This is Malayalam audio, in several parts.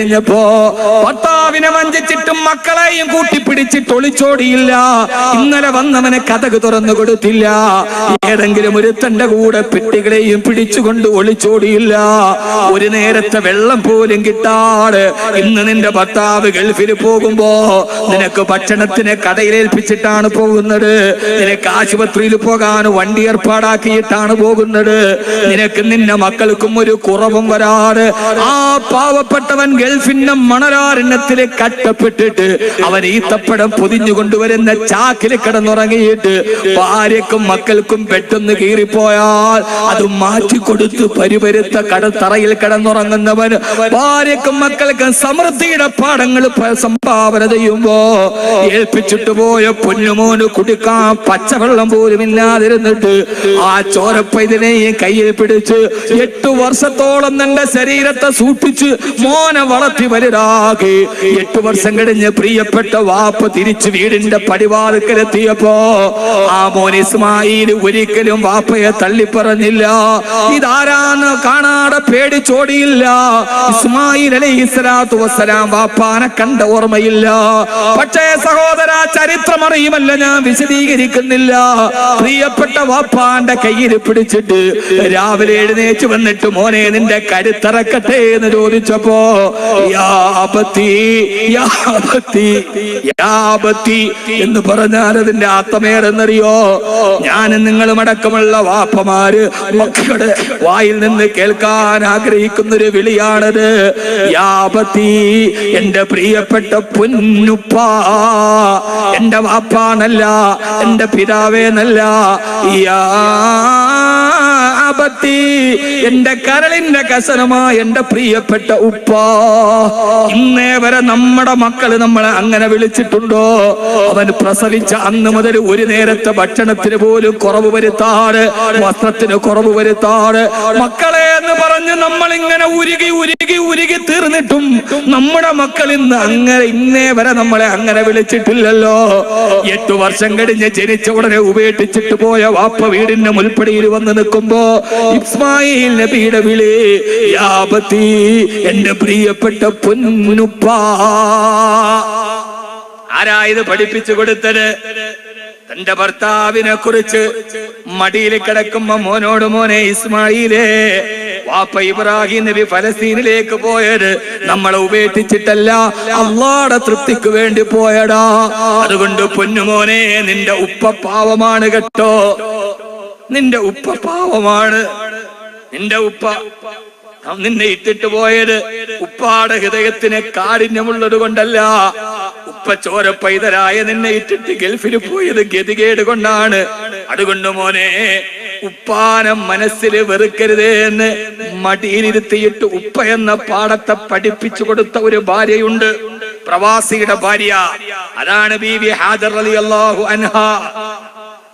കഴിഞ്ഞപ്പോ ഭർത്താവിനെ വഞ്ചിച്ചിട്ടും മക്കളെയും കൂട്ടിപ്പിടിച്ചിട്ട് ഒളിച്ചോടിയില്ല ഇന്നലെ വന്നവനെ കഥക് തുറന്നു കൊടുത്തില്ല. ഏതെങ്കിലും ഒരു തന്റെ കൂടെ പെട്ടികളെയും പിടിച്ചുകൊണ്ട് ഒളിച്ചോടിയില്ല. ഒരു നേരത്തെ വെള്ളം പോലും കിട്ടാതെ ഇന്ന് നിന്റെ ഭർത്താവ് ഗൾഫിൽ പോകുമ്പോ നിനക്ക് ഭക്ഷണത്തിന് കടയിലേൽപ്പിച്ചിട്ടാണ് പോകുന്നത്. നിനക്ക് ആശുപത്രിയിൽ പോകാൻ വണ്ടി ഏർപ്പാടാക്കിയിട്ടാണ് പോകുന്നത്. നിനക്ക് നിന്റെ മക്കൾക്കും ഒരു കുറവും വരാറ് ആ പാവപ്പെട്ടവൻ ഗൾഫിന്റെ മണലാരണ്യത്തിൽ കട്ടപ്പെട്ടിട്ട് അവൻ ഈത്തപ്പഴം പൊതിഞ്ഞു കൊണ്ടുവരുന്ന ചാക്കിൽ കിടന്നുറങ്ങിയിട്ട് ഭാര്യക്കും മക്കൾക്കും പെട്ടെന്ന് കീറിപ്പോയാൽ അത് മാറ്റിക്കൊടുത്ത് പരിപരുത്ത കടത്തറയിൽ കിടന്നുറങ്ങുന്നവൻ ഭാര്യക്കും മക്കൾക്കും സമൃദ്ധിയുടെ പാഠങ്ങൾ പ- സംഭാവന ചെയ്യുമ്പോ ഏൽപ്പിച്ചിട്ട് പോയ പൊന്നുമോന് കുടിക്കാൻ പച്ചവെള്ളം പോലും ഇല്ലാതിരുന്നിട്ട് ആ ചോരപ്പൈതിനെയും കയ്യിൽ പിടിച്ച് എട്ടു വർഷത്തോളം തന്റെ ശരീരത്തെ സൂക്ഷിച്ച് മോനെ വളർത്തി വലുതാകെ എട്ടു വർഷം കഴിഞ്ഞ് പ്രിയപ്പെട്ട വാപ്പ തിരിച്ച് വീടിന്റെ പടിവാതിക്കലെത്തിയപ്പോ ആ മോൻ ഇസ്മായിൽ ഒരിക്കലും വാപ്പയെ തള്ളിപ്പറഞ്ഞില്ല. ഇതാരാന്ന് കാണാതെ പേടിച്ചോടിയില്ല. ഇസ്മായിൽ അലൈഹി സ്വലാത്തു വസ്സലാം വാപ്പാനെ കണ്ട ഓർമ്മയില്ല. പക്ഷേ സഹോദര ചരിത്രം അറിയുമല്ല ഞാൻ വിശദീകരിക്കുന്നില്ല. പ്രിയപ്പെട്ട വാപ്പാന്റെ കയ്യിൽ പിടിച്ചിട്ട് രാവിലെ എഴുന്നേറ്റ് വന്നിട്ട് മോനെ നിന്റെ കരുത്തിറക്കട്ടെ എന്ന് ചോദിച്ചപ്പോ എന്ന് പറഞ്ഞാൽ അതിന്റെ ആത്മേരെന്നറിയോ ഞാൻ നിങ്ങളും അടക്കമുള്ള വാപ്പമാര് മക്കളുടെ വായിൽ നിന്ന് കേൾക്കാൻ ആഗ്രഹിക്കുന്ന ഒരു വിളിയാണത് യാപത്തി എന്റെ പ്രിയപ്പെട്ട പൊന്നുപ്പ എന്റെ വാപ്പാണല്ല എന്റെ പിതാവേന്നല്ല യാപത്തി എന്റെ കരളിന്റെ കസനമാ എന്റെ പ്രിയപ്പെട്ട ഉപ്പ ഇന്നേ വരെ നമ്മുടെ മക്കൾ നമ്മളെ അങ്ങനെ വിളിച്ചിട്ടുണ്ടോ? അവൻ പ്രസവിച്ച അന്ന് മുതൽ ഒരു നേരത്തെ ഭക്ഷണത്തിന് പോലും കുറവ് വരുത്താറ് വസ്ത്രത്തിന് കുറവ് വരുത്താറ്. മക്കളെ എന്ന് പറഞ്ഞ് നമ്മൾ ഇങ്ങനെ ഉരുകി ഉരുകി ഉരുകി തീർന്നിട്ടും നമ്മുടെ മക്കൾ ഇന്ന് അങ്ങനെ ഇന്നേ വരെ നമ്മളെ അങ്ങനെ വിളിച്ചിട്ടില്ലല്ലോ. എട്ടു വർഷം കഴിഞ്ഞ് ജനിച്ച ഉടനെ ഉപേക്ഷിച്ചിട്ട് പോയ വാപ്പ വീടിന്റെ മുൽപ്പടിയിൽ വന്ന് നിൽക്കുമ്പോ ഇസ്മായിൽ നബിയുടെ വിളി യാപത്തി എന്റെ പ്രിയപ്പെട്ട പൊന്നുപ്പ. ആരായത് പഠിപ്പിച്ചു കൊടുത്തത്? തന്റെ ഭർത്താവിനെ കുറിച്ച് മടിയിൽ കിടക്കുമ്പോ മോനോട് മോനെ ഇസ്മായിലേ വാപ്പ ഇബ്രാഹിം നബി ഫലസ്തീനിലേക്ക് പോയത്. നമ്മളെ ഉപേക്ഷിച്ചിട്ടല്ല. അള്ളാടെ തൃപ്തിക്ക് വേണ്ടി പോയടാ. അതുകൊണ്ട് പൊന്നുമോനെ നിന്റെ ഉപ്പ പാവമാണ് കേട്ടോ. നിന്റെ ഉപ്പ പാവമാണ്. നിന്റെ ഉപ്പ നിന്നെ ഇട്ടിട്ട് പോയത്. ഉപ്പാടെ ഹൃദയത്തിന് കാഠിന്യമുള്ളത് കൊണ്ടല്ല. ഉപ്പ ചോര പൈതരായ നിന്നെ ഇട്ടിട്ട് ഗൾഫിൽ പോയത് ഗതികേട് കൊണ്ടാണ്. അതുകൊണ്ട് മോനെ ഉപ്പാനം മനസ്സിൽ വെറുക്കരുതേ എന്ന് മടിയിലിരുത്തിയിട്ട് ഉപ്പ എന്ന പാഠത്തെ പഠിപ്പിച്ചു കൊടുത്ത ഒരു ഭാര്യയുണ്ട്. പ്രവാസിയുടെ ഭാര്യ. അതാണ് ബീവി ഹാജർ അലി അള്ളാഹു അൻഹ.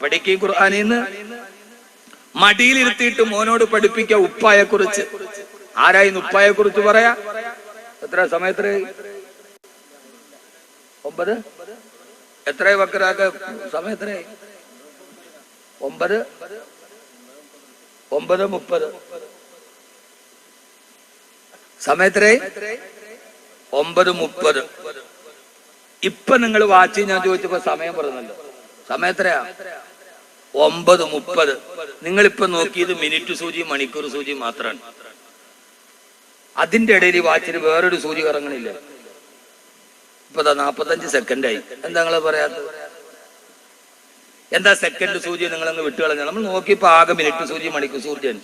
പഠിക്കും ഖുർആാനിന്ന്. മടിയിലിരുത്തിയിട്ട് മോനോട് പഠിപ്പിക്ക ഉപ്പായെ കുറിച്ച് ആരായിരുന്നു ഉപ്പായെ കുറിച്ച് പറയാ? എത്ര സമയത്ര? ഒമ്പത്? എത്ര വക്കരാക്ക സമയത്ര? ഒമ്പത്? ഒമ്പത് മുപ്പത്. സമയത്രേ? ഒമ്പത് മുപ്പത്. ഇപ്പൊ നിങ്ങൾ വാച്ച് ഞാൻ ചോദിച്ചപ്പോ സമയം പറഞ്ഞല്ലോ. സമയത്രയാ? ഒമ്പത് മുപ്പത്. നിങ്ങളിപ്പോ നോക്കിയത് മിനിറ്റ് സൂചി മണിക്കൂർ സൂചി മാത്രമാണ് അതിന്റെ ഇടയിൽ ഈ വാച്ചിന് വേറൊരു സൂചി കറങ്ങണില്ല ഇപ്പൊ നാപ്പത്തഞ്ച് സെക്കൻഡായി എന്താ നിങ്ങൾ പറയാത്തത്? എന്താ സെക്കൻഡ് സൂചി നിങ്ങളങ്ങ് വിട്ടുകളഞ്ഞ നമ്മൾ നോക്കിയപ്പോ ആകെ മിനിറ്റ് സൂചി മണിക്കൂർ സൂചിയാണ്.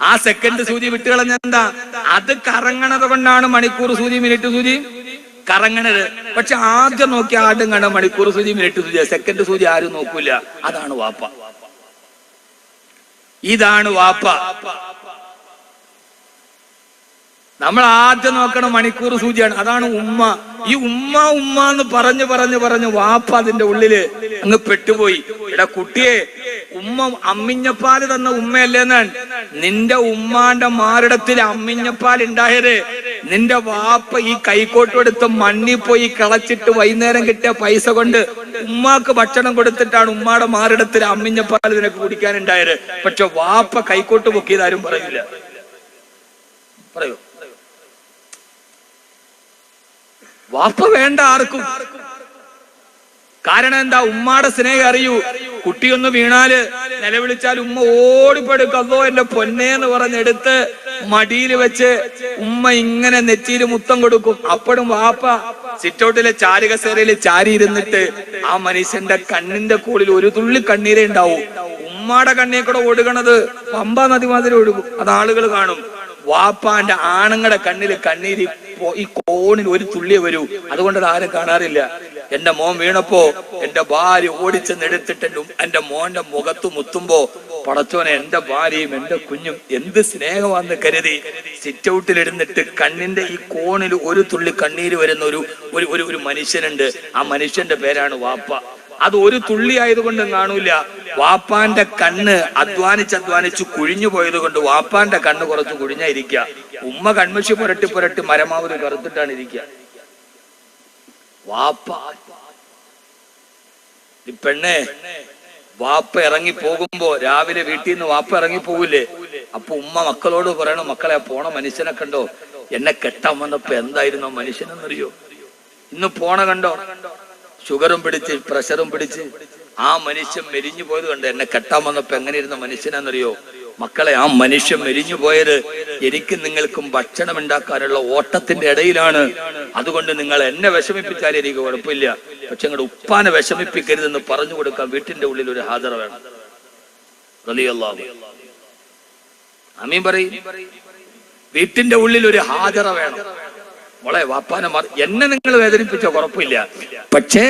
ആ സെക്കൻഡ് സൂചി വിട്ടുകളഞ്ഞ എന്താ? അത് കറങ്ങണത് കൊണ്ടാണ് മണിക്കൂർ സൂചി മിനിറ്റ് സൂചി? കറങ്ങണത്. പക്ഷെ ആദ്യം നോക്കി ആദ്യം കണ്ട മണിക്കൂർ സൂചി മിനിറ്റ് സൂചി സെക്കൻഡ് സൂചി ആരും നോക്കൂല. അതാണ് വാപ്പ. ഇതാണ് വാപ്പ. നമ്മൾ ആദ്യം നോക്കണം മണിക്കൂർ സൂചിയാണ്. അതാണ് ഉമ്മ. ഈ ഉമ്മ ഉമ്മ എന്ന് പറഞ്ഞു പറഞ്ഞു പറഞ്ഞു വാപ്പ അതിന്റെ ഉള്ളിൽ അങ്ങ് പെട്ടുപോയി. എടാ കുട്ടിയെ ഉമ്മ അമ്മിഞ്ഞപ്പാൽ തന്ന ഉമ്മയല്ലേന്നാണ് നിന്റെ ഉമ്മാന്റെ മാറിടത്തിൽ അമ്മിഞ്ഞപ്പാൽ ഉണ്ടായത് നിന്റെ വാപ്പ ഈ കൈക്കോട്ട് എടുത്ത് മണ്ണിൽ പോയി കളച്ചിട്ട് വൈകുന്നേരം കിട്ടിയ പൈസ കൊണ്ട് ഉമ്മാക്ക് ഭക്ഷണം കൊടുത്തിട്ടാണ് ഉമ്മാടെ മാറിടത്തിൽ അമ്മിഞ്ഞപ്പാൽ നിനക്ക് കുടിക്കാനുണ്ടായത്. പക്ഷെ വാപ്പ കൈക്കോട്ട് പൊക്കിയതാരും പറയില്ല പറയൂ. വാപ്പ വേണ്ട ആർക്കും. കാരണം എന്താ? ഉമ്മാടെ സ്നേഹം അറിയൂ. കുട്ടിയൊന്ന് വീണാൽ നിലവിളിച്ചാൽ ഉമ്മ ഓടിപ്പെടുക്കല്ലോ എന്റെ പൊന്നേന്ന് പറഞ്ഞെടുത്ത് മടിയിൽ വെച്ച് ഉമ്മ ഇങ്ങനെ നെറ്റിയിൽ മുത്തം കൊടുക്കും. അപ്പോഴും വാപ്പ സിറ്റൗട്ടിലെ ചാരുകസേരയിൽ ചാരി ഇരുന്നിട്ട് ആ മനുഷ്യന്റെ കണ്ണിന്റെ കൂടിൽ ഒരു തുള്ളി കണ്ണീരേ ഉണ്ടാവും. ഉമ്മാടെ കണ്ണീർ കൂടെ ഒഴുകണത് പമ്പ നദി മാതിരി ഒഴുകും. അത് ആളുകൾ കാണും. വാപ്പാന്റെ ആണുങ്ങളുടെ കണ്ണിൽ കണ്ണീര് ഈ കോണിൽ ഒരു തുള്ളിയെ വരൂ. അതുകൊണ്ട് അത് ആരും കാണാറില്ല. എന്റെ മോൻ വീണപ്പോ എന്റെ ഭാര്യ ഓടിച്ചെന്ന് എടുത്തിട്ട് എന്റെ മോന്റെ മുഖത്ത് മുത്തുമ്പോ പടച്ചോനെ എന്റെ ഭാര്യയും എന്റെ കുഞ്ഞും എന്ത് സ്നേഹമാണെന്ന് കരുതി സിറ്റ് ഔട്ടിലിരുന്നിട്ട് കണ്ണിന്റെ ഈ കോണിൽ ഒരു തുള്ളി കണ്ണീര് വരുന്ന ഒരു ഒരു ഒരു ഒരു മനുഷ്യനുണ്ട്. ആ മനുഷ്യന്റെ പേരാണ് വാപ്പ. അത് ഒരു തുള്ളി ആയതുകൊണ്ട് കാണൂല. വാപ്പാന്റെ കണ്ണ് അധ്വാനിച്ച് അധ്വാനിച്ച് കുഴിഞ്ഞു പോയത് കൊണ്ട് വാപ്പാന്റെ കണ്ണ് കുറച്ച് കുഴിഞ്ഞായിരിക്കുക ഉമ്മ കൺമശി പുരട്ടി പുരട്ടി മരമാവര് കറുത്തിട്ടാണ് ഇരിക്കുക. വാപ്പ. ഈ പെണ്ണെ വാപ്പ ഇറങ്ങി പോകുമ്പോ രാവിലെ വീട്ടിൽ നിന്ന് വാപ്പ ഇറങ്ങി പോകില്ലേ അപ്പൊ ഉമ്മ മക്കളോട് പറയണം മക്കളെ പോണ മനുഷ്യനെ കണ്ടോ? എന്നെ കെട്ടാൻ വന്നപ്പോ എന്തായിരുന്നോ മനുഷ്യനെന്നറിയോ? ഇന്ന് പോണ കണ്ടോ? ഷുഗറും പിടിച്ച് പ്രഷറും പിടിച്ച് ആ മനുഷ്യൻ മെലിഞ്ഞു പോയത് കണ്ടോ? എന്നെ കെട്ടാൻ വന്നപ്പോ എങ്ങനെയിരുന്ന മനുഷ്യനാന്നറിയോ? മക്കളെ ആ മനുഷ്യൻ മെലിഞ്ഞു പോയത് എനിക്ക് നിങ്ങൾക്കും ഭക്ഷണം ഉണ്ടാക്കാനുള്ള ഓട്ടത്തിന്റെ ഇടയിലാണ്. അതുകൊണ്ട് നിങ്ങൾ എന്നെ വിഷമിപ്പിച്ചാൽ എനിക്ക് കുഴപ്പമില്ല. പക്ഷെ നിങ്ങളുടെ ഉപ്പാനെ വിഷമിപ്പിക്കരുതെന്ന് പറഞ്ഞു കൊടുക്കാൻ വീട്ടിന്റെ ഉള്ളിൽ ഒരു ഹാജർ വേണം. അമീൻ പറയും. വീട്ടിന്റെ ഉള്ളിൽ ഒരു ഹാജറ വേണം. മോളെ വാപ്പാനെ എന്നെ നിങ്ങൾ വേദനിപ്പിച്ച കുഴപ്പമില്ല. പക്ഷേ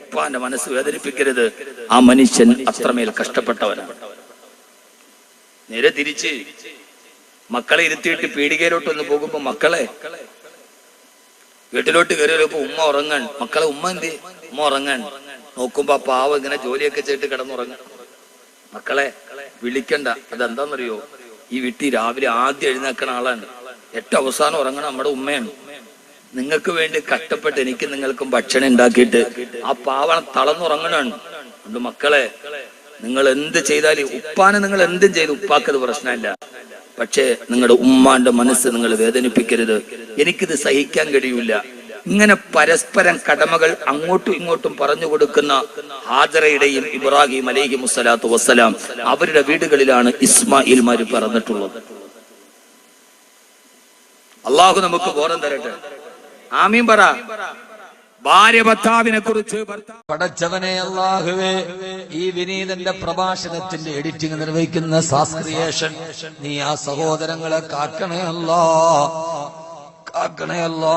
ഉപ്പാന്റെ മനസ്സ് വേദനിപ്പിക്കരുത്. ആ മനുഷ്യൻ അത്രമേൽ കഷ്ടപ്പെട്ടവനാണ്. നേരെ തിരിച്ച് മക്കളെ ഇരുത്തിയിട്ട് പീടികയിലോട്ട് ഒന്ന് പോകുമ്പോ മക്കളെ വീട്ടിലോട്ട് കയറിയപ്പോ ഉമ്മ ഉറങ്ങാൻ. മക്കളെ ഉമ്മ എന്ത്? ഉമ്മ ഉറങ്ങാൻ. നോക്കുമ്പോ പാവം ഇങ്ങനെ ജോലിയൊക്കെ ചെയ്തിട്ട് കിടന്നുറങ്ങാൻ. മക്കളെ വിളിക്കണ്ട. അതെന്താന്നറിയോ? ഈ വീട്ടിൽ രാവിലെ ആദ്യം എഴുന്നേക്കണ ആളാണ്. ഏറ്റവും അവസാനം ഉറങ്ങണ നമ്മുടെ ഉമ്മയാണ്. നിങ്ങൾക്ക് വേണ്ടി കഷ്ടപ്പെട്ട് എനിക്ക് നിങ്ങൾക്കും ഭക്ഷണം ഉണ്ടാക്കിയിട്ട് ആ പാവണം തളർന്നുറങ്ങണാണ്. മക്കളെ നിങ്ങൾ എന്ത് ചെയ്താലും ഉപ്പാനെ നിങ്ങൾ എന്തും ചെയ്ത് ഉപ്പാക്കത് പ്രശ്നമില്ല. പക്ഷേ നിങ്ങളുടെ ഉമ്മാന്റെ മനസ്സ് നിങ്ങൾ വേദനിപ്പിക്കരുത്. എനിക്കിത് സഹിക്കാൻ കഴിയൂല. ഇങ്ങനെ പരസ്പരം കടമകൾ അങ്ങോട്ടും ഇങ്ങോട്ടും പറഞ്ഞു കൊടുക്കുന്ന ഹാജറയുടെയും ഇബ്രാഹിം അലൈഹി മുസ്സലാത്തു വസ്സലാം അവരുടെ വീടുകളിലാണ് ഇസ്മായിൽമാര് പറഞ്ഞിട്ടുള്ളത് അള്ളാഹു നമുക്ക് ബോധം തരട്ടെ. ആമീൻ പറ. ഭാര്യ ഭർത്താവിനെ കുറിച്ച് പടച്ചവനെ അള്ളാഹുവേ ഈ വിനീതന്റെ പ്രഭാഷണത്തിന്റെ എഡിറ്റിംഗ് നിർവഹിക്കുന്ന സാസ്ക്രിയേഷൻ നീ ആ സഹോദരങ്ങളെ കാക്കണേ അല്ലാ കാക്കണേ അല്ലാ.